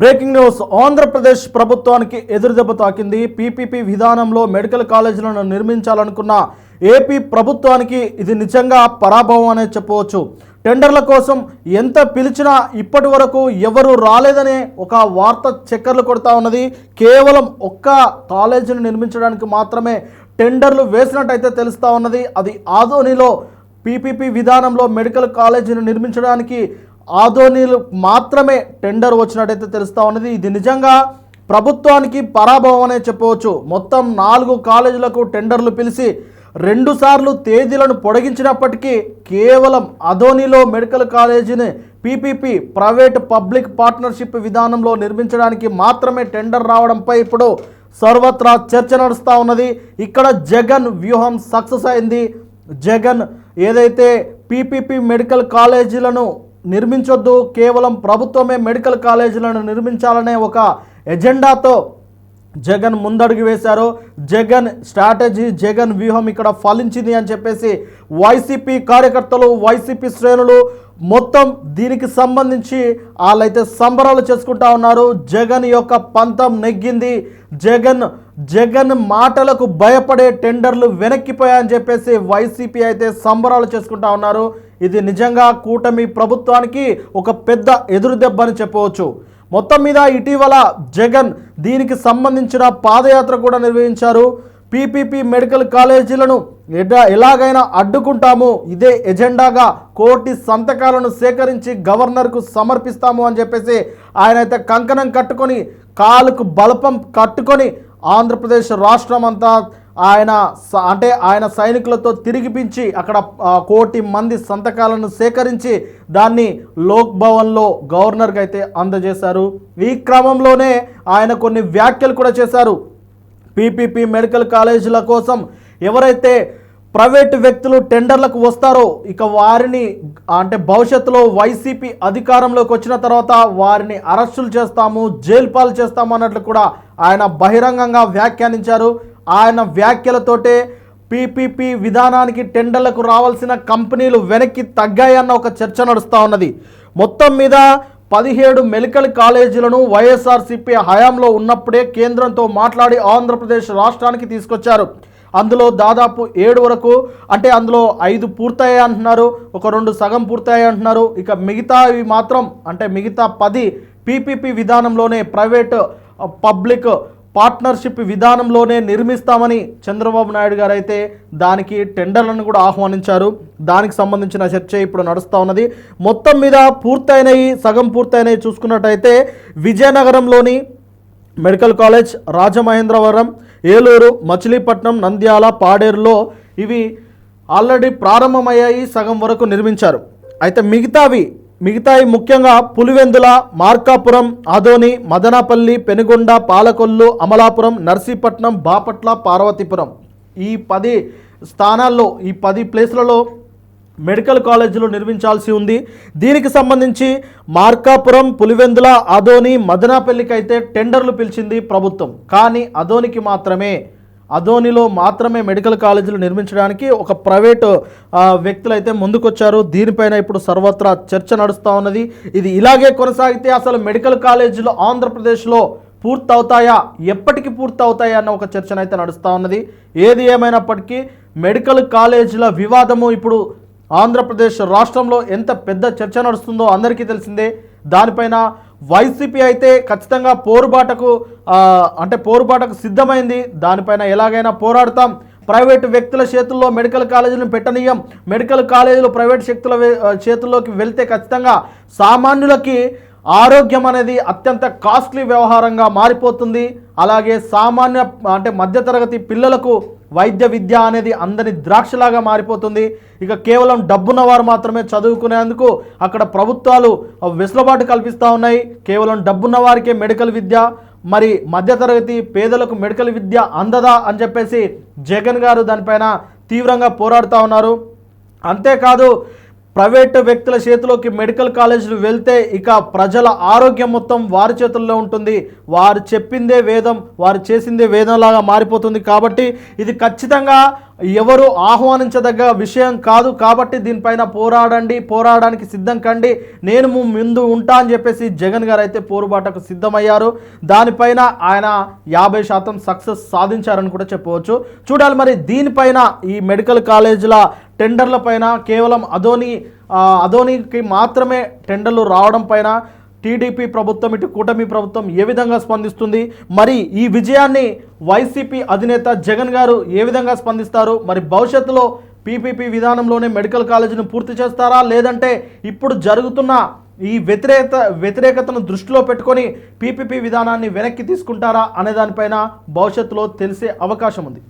Breaking news. Andhra Pradesh ప్రభుత్వానికి ఎదురుదెబ్బ తాకింది. పీపీపీ విధానంలో మెడికల్ కాలేజీలను నిర్మించాలనుకున్న ఏపీ ప్రభుత్వానికి ఇది నిజంగా పరాభవం అనే చెప్పవచ్చు. టెండర్ల కోసం ఎంత పిలిచినా ఇప్పటి వరకు ఎవరు రాలేదనే ఒక వార్త చక్కర్లు కొడతా ఉన్నది. కేవలం ఒక్క కాలేజీని నిర్మించడానికి మాత్రమే టెండర్లు వేసినట్టయితే తెలుస్తూ ఉన్నది. అది ఆదోనిలో పీపీపీ విధానంలో మెడికల్ కాలేజీని నిర్మించడానికి ఆధోనిలు మాత్రమే టెండర్ వచ్చినట్టయితే తెలుస్తూ ఉన్నది. ఇది నిజంగా ప్రభుత్వానికి పరాభవం అనే చెప్పవచ్చు. మొత్తం నాలుగు కాలేజీలకు టెండర్లు పిలిచి రెండుసార్లు తేదీలను పొడిగించినప్పటికీ కేవలం అదోనిలో మెడికల్ కాలేజీని పీపీపీ ప్రైవేట్ పబ్లిక్ పార్ట్నర్షిప్ విధానంలో నిర్మించడానికి మాత్రమే టెండర్ రావడంపై ఇప్పుడు సర్వత్రా చర్చ నడుస్తూ ఉన్నది. ఇక్కడ జగన్ వ్యూహం సక్సెస్ అయింది. జగన్ ఏదైతే పీపీపీ మెడికల్ కాలేజీలను నిర్మించొద్దు. కేవలం ప్రభుత్వమే మెడికల్ కాలేజీలను నిర్మించాలనే ఒక ఎజెండాతో జగన్ ముందడుగు వేశారు. జగన్ స్ట్రాటజీ జగన్ వ్యూహం ఇక్కడ ఫలించింది అని చెప్పేసి వైసీపీ కార్యకర్తలు వైసీపీ శ్రేణులు మొత్తం దీనికి సంబంధించి వాళ్ళైతే సంబరాలు చేసుకుంటా ఉన్నారు. జగన్ యొక్క పంతం నెగ్గింది. జగన్ జగన్ మాటలకు భయపడే టెండర్లు వెనక్కిపోయాయని చెప్పేసి వైసీపీ అయితే సంబరాలు చేసుకుంటా ఉన్నారు. ఇది నిజంగా కూటమి ప్రభుత్వానికి ఒక పెద్ద ఎదురు దెబ్బ అని చెప్పవచ్చు. మొత్తం మీద ఇటీవల జగన్ దీనికి సంబంధించిన పాదయాత్ర కూడా నిర్వహించారు. పీపీపీ మెడికల్ కాలేజీలను ఎలాగైనా అడ్డుకుంటాము. ఇదే ఎజెండాగా కోటి సంతకాలను సేకరించి గవర్నర్కు సమర్పిస్తాము అని చెప్పేసి ఆయన అయితే కంకణం కట్టుకొని కాలుకు బలపం కట్టుకొని ఆంధ్రప్రదేశ్ రాష్ట్రం అంతా ఆయన స- అంటే ఆయన సైనికులతో తిరిగిపించి అక్కడ కోటి మంది సంతకాలను సేకరించి దాన్ని లోక్ భవన్లో గవర్నర్కి అయితే అందజేశారు. ఈ క్రమంలోనే ఆయన కొన్ని వ్యాఖ్యలు కూడా చేశారు. పీపీపీ మెడికల్ కాలేజీల కోసం ఎవరైతే ప్రైవేటు వ్యక్తులు టెండర్లకు వస్తారో ఇక వారిని అంటే భవిష్యత్తులో వైసీపీ అధికారంలోకి వచ్చిన తర్వాత వారిని అరెస్టులు చేస్తాము జైలు పాలు చేస్తాము అన్నట్లు కూడా ఆయన బహిరంగంగా వ్యాఖ్యానించారు. ఆయన వ్యాఖ్యలతోటే పీపీపీ విధానానికి టెండర్లకు రావాల్సిన కంపెనీలు వెనక్కి తగ్గాయన్న ఒక చర్చ నడుస్తూ ఉన్నది. మొత్తం మీద పదిహేడు మెడికల్ కాలేజీలను వైఎస్ఆర్సీపీ హయాంలో ఉన్నప్పుడే కేంద్రంతో మాట్లాడి ఆంధ్రప్రదేశ్ రాష్ట్రానికి తీసుకొచ్చారు. అందులో దాదాపు ఏడు వరకు అంటే అందులో ఐదు పూర్తయ్యాయి అంటున్నారు ఒక రెండు సగం పూర్తయ్యాయి అంటున్నారు. ఇక మిగతావి మాత్రం అంటే మిగతా పది పీపీపీ విధానంలోనే ప్రైవేట్ పబ్లిక్ పార్ట్నర్షిప్ విధానంలోనే నిర్మిస్తామని చంద్రబాబు నాయుడు గారు అయితే దానికి టెండర్లను కూడా ఆహ్వానించారు. దానికి సంబంధించిన చర్చ ఇప్పుడు నడుస్తూ ఉన్నది. మొత్తం మీద పూర్తయినవి సగం పూర్తయినవి చూసుకున్నట్టయితే విజయనగరంలోని మెడికల్ కాలేజ్ రాజమహేంద్రవరం ఏలూరు మచిలీపట్నం నంద్యాల పాడేరులో ఇవి ఆల్రెడీ ప్రారంభమయ్యాయి సగం వరకు నిర్మించారు. అయితే మిగతావి మిగతాయి ముఖ్యంగా పులివెందుల మార్కాపురం ఆదోని మదనపల్లి పెనుగొండ పాలకొల్లు అమలాపురం నర్సీపట్నం బాపట్ల పార్వతీపురం. ఈ పది స్థానాల్లో ఈ పది ప్లేస్లలో మెడికల్ కాలేజీలు నిర్మించాల్సి ఉంది. దీనికి సంబంధించి మార్కాపురం పులివెందుల అదోని మదనాపల్లికి అయితే టెండర్లు పిలిచింది ప్రభుత్వం. కానీ అదోనికి మాత్రమే. అదోనిలో మాత్రమే మెడికల్ కాలేజీలు నిర్మించడానికి ఒక ప్రైవేటు వ్యక్తులు అయితే ముందుకొచ్చారు. దీనిపైన ఇప్పుడు సర్వత్రా చర్చ నడుస్తూ ఉన్నది. ఇది ఇలాగే కొనసాగితే అసలు మెడికల్ కాలేజీలు ఆంధ్రప్రదేశ్లో పూర్తవుతాయా? ఎప్పటికి పూర్తవుతాయా అన్న ఒక చర్చనైతే నడుస్తూ ఉన్నది. ఏది ఏమైనప్పటికీ మెడికల్ కాలేజీల వివాదము ఇప్పుడు ఆంధ్రప్రదేశ్ రాష్ట్రంలో ఎంత పెద్ద చర్చ నడుస్తుందో అందరికీ తెలిసిందే. దానిపైన వైసీపీ అయితే ఖచ్చితంగా పోరుబాటకు అంటే పోరుబాటకు సిద్ధమైంది. దానిపైన ఎలాగైనా పోరాడతాం. ప్రైవేటు వ్యక్తుల చేతుల్లో మెడికల్ కాలేజీలను పెట్టనీయం. మెడికల్ కాలేజీలు ప్రైవేట్ శక్తుల చేతుల్లోకి వెళ్తే ఖచ్చితంగా సామాన్యులకి ఆరోగ్యం అనేది అత్యంత కాస్ట్లీ వ్యవహారంగా మారిపోతుంది. అలాగే సామాన్య అంటే మధ్యతరగతి పిల్లలకు వైద్య విద్య అనేది అందని ద్రాక్షలాగా మారిపోతుంది. ఇక కేవలం డబ్బున్న వారు మాత్రమే చదువుకునేందుకు అక్కడ ప్రభుత్వాలు వెసులుబాటు కల్పిస్తూ ఉన్నాయి. కేవలం డబ్బున్న వారికే మెడికల్ విద్య మరి మధ్యతరగతి పేదలకు మెడికల్ విద్య అందదా అని చెప్పేసి జగన్ గారు దానిపైన తీవ్రంగా పోరాడుతూ ఉన్నారు. అంతేకాదు ప్రైవేట్ వ్యక్తుల చేతిలోకి మెడికల్ కాలేజీలు వెళ్తే ఇక ప్రజల ఆరోగ్యం మొత్తం వారి చేతుల్లో ఉంటుంది. వారు చెప్పిందే వేదం వారు చేసిందే వేదంలాగా మారిపోతుంది కాబట్టి ఇది ఖచ్చితంగా ఎవరు ఆహ్వానించదగ్గ విషయం కాదు కాబట్టి దీనిపైన పోరాడండి పోరాడడానికి సిద్ధం కండి. నేను ముందు ఉంటా అని చెప్పేసి జగన్ గారు అయితే పోరుబాటకు సిద్ధమయ్యారు. దానిపైన ఆయన యాభై శాతం సక్సెస్ సాధించారని కూడా చెప్పవచ్చు. చూడాలి మరి దీనిపైన ఈ మెడికల్ కాలేజీల టెండర్ల పైన కేవలం అదోని అధోనికి అదోనికి మాత్రమే టెండర్లు రావడం పైన టీడీపీ ప్రభుత్వం ఇటు కూటమి ప్రభుత్వం ఏ విధంగా స్పందిస్తుంది? మరి ఈ విజయాన్ని వైసీపీ అధినేత జగన్ గారు ఏ విధంగా స్పందిస్తారు? మరి భవిష్యత్తులో పీపీపీ విధానంలోనే మెడికల్ కాలేజీని పూర్తి చేస్తారా? లేదంటే ఇప్పుడు జరుగుతున్న ఈ వ్యతిరేకత వ్యతిరేకతను దృష్టిలో పెట్టుకొని పీపీపీ విధానాన్ని వెనక్కి తీసుకుంటారా? అనే దానిపైన భవిష్యత్తులో తెలిసే అవకాశం ఉంది.